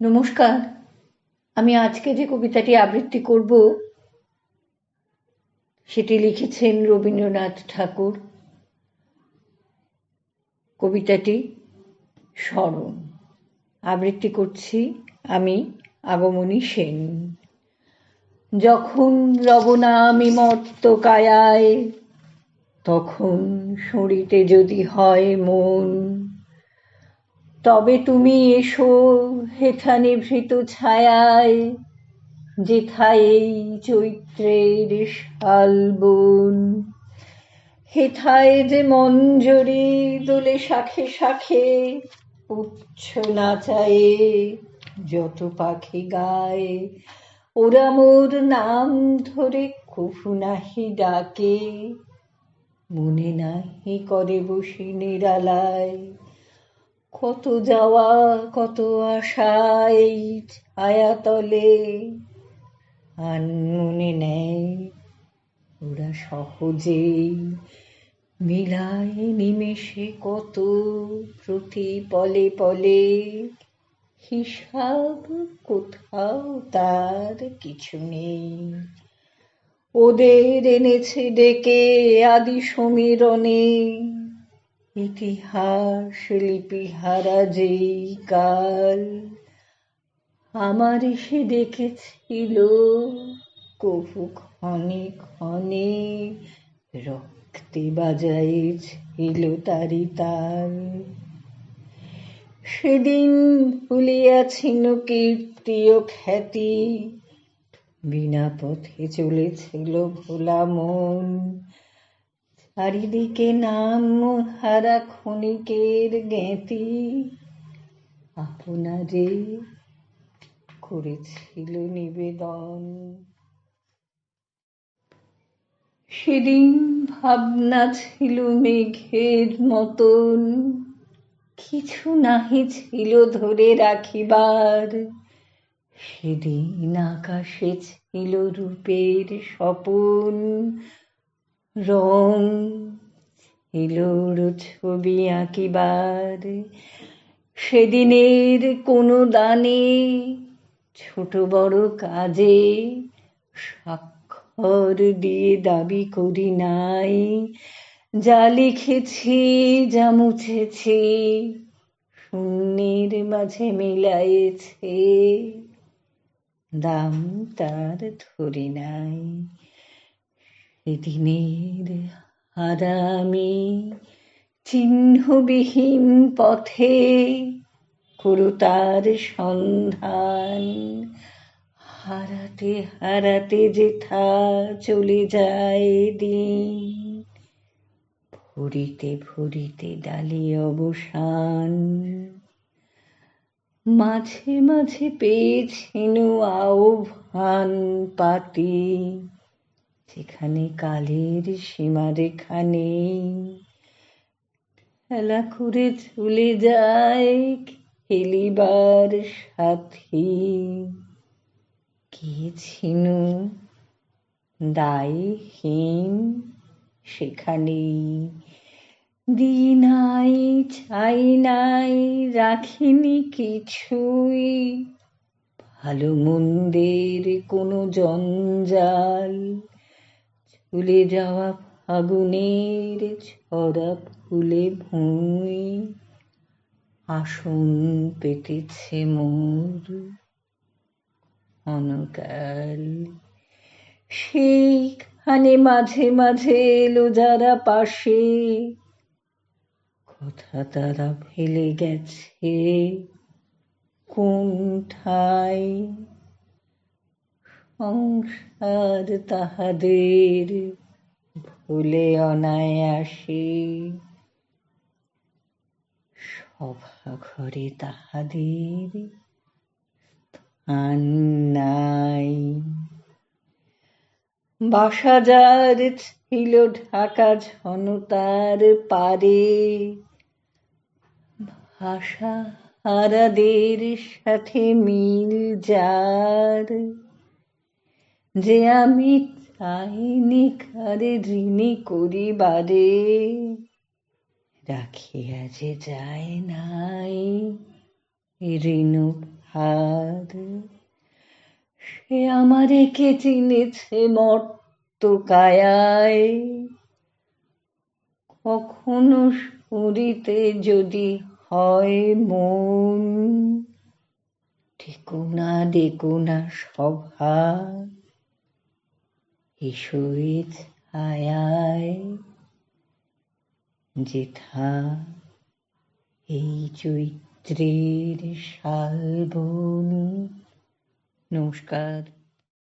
নমস্কার। আমি আজকে যে কবিতাটি আবৃত্তি করব, সেটি লিখেছেন রবীন্দ্রনাথ ঠাকুর। কবিতাটি স্মরণ। আবৃত্তি করছি আমি আগমনী সেন। যখন আমি মর্ত কায়ায় তখন শুঁড়িতে যদি হয় মন তবে তুমি এসো হেথা নিভৃত ছায়ায়, যেথায় এই চৈত্রের শালবন হেথায় যে মঞ্জরি দোলে শাখে শাখে, পুচ্ছ নাচায়ে যত পাখি গায়ে। ওরা মোর নাম ধরে কভু নাহি ডাকে, মনে নাহি করে বসি নিরালায়। কত যাওয়া, কত আশা এই ছায়াতলে আন মনে নেয় ওরা সহজেই। মিলায় নিমেষে কত প্রতি পলে পলে, হিসাব কোথাও তার কিছু নেই। ওদের এনেছে ডেকে আদি সমীরণে ইতিহাস, লিপিহারা, যেই কাল আমার এসে ডেকেছিল কভু ক্ষণে ক্ষণে রক্তে বাজাইছিল তারি তাল। সেদিন ভুলিয়াছিল কীর্তি ও খ্যাতি, বিনা পথে চলেছিল ভোলা মন। চারিদিকে নাম হারা ক্ষণিকের জ্ঞাতি আপনারে করেছিল নিবেদন। সেদিন ভাবনা ছিল মেঘের মতন, কিছু নাহি ছিল ধরে রাখিবার। সেদিন আকাশে ছিল রূপের স্বপন রং এলোর ছবি আঁকিবার। সেদিনের কোনো দানে ছোট বড় কাজে স্বাক্ষর দিয়ে দাবি করি নাই। যা লিখেছি, যা মুছেছি, শূন্যের মাঝে মিলাইছে। দাম তার ধরি নাই। সেদিনের হারামি চিহ্নবিহীন পথে করু তার সন্ধান। হারাতে হারাতে যেথা চলে যায় দিন। ভরিতে ভরিতে ডালি অবসান। মাঝে মাঝে পেয়েছিল আহ্বান পাতি। যেখানে কালের সীমারেখা নেই খেলা করে চলে যায় খেলিবার সাথী। কে ছিল দায়হীন সেখানে? দিই নাই চাই নাই রাখিনি কিছুই। ভালো মন্দের কোনো জঞ্জাল চলে যাওয়া ফাগুনের ছড়া ফুলে ভুঁই। আসন পেতেছে মোর অনকাল। সেইখানে মাঝে মাঝে এলো যারা পাশে। কথা তারা ফেলে গেছে কোন ঠাই সংসার তাহাদের ভুলে অনায়াসে। সভা ঘরে তাহাদের স্থান নাই। বাসাজার ছিল ঢাকা ঝনতার পারে ভাষা হারাদের সাথে মিল যার। যে আমি চাইনি কারে ঋণী করিবারে রাখিয়া যে যায় নাই ঋণ হার। সে আমারে কে চিনেছে মর্ত কায়ায়? কখনো শুরিতে যদি হয় মন ডেকো না না সভা ছায়ায় যেথা এই চৈত্রের শালবন। নমস্কার।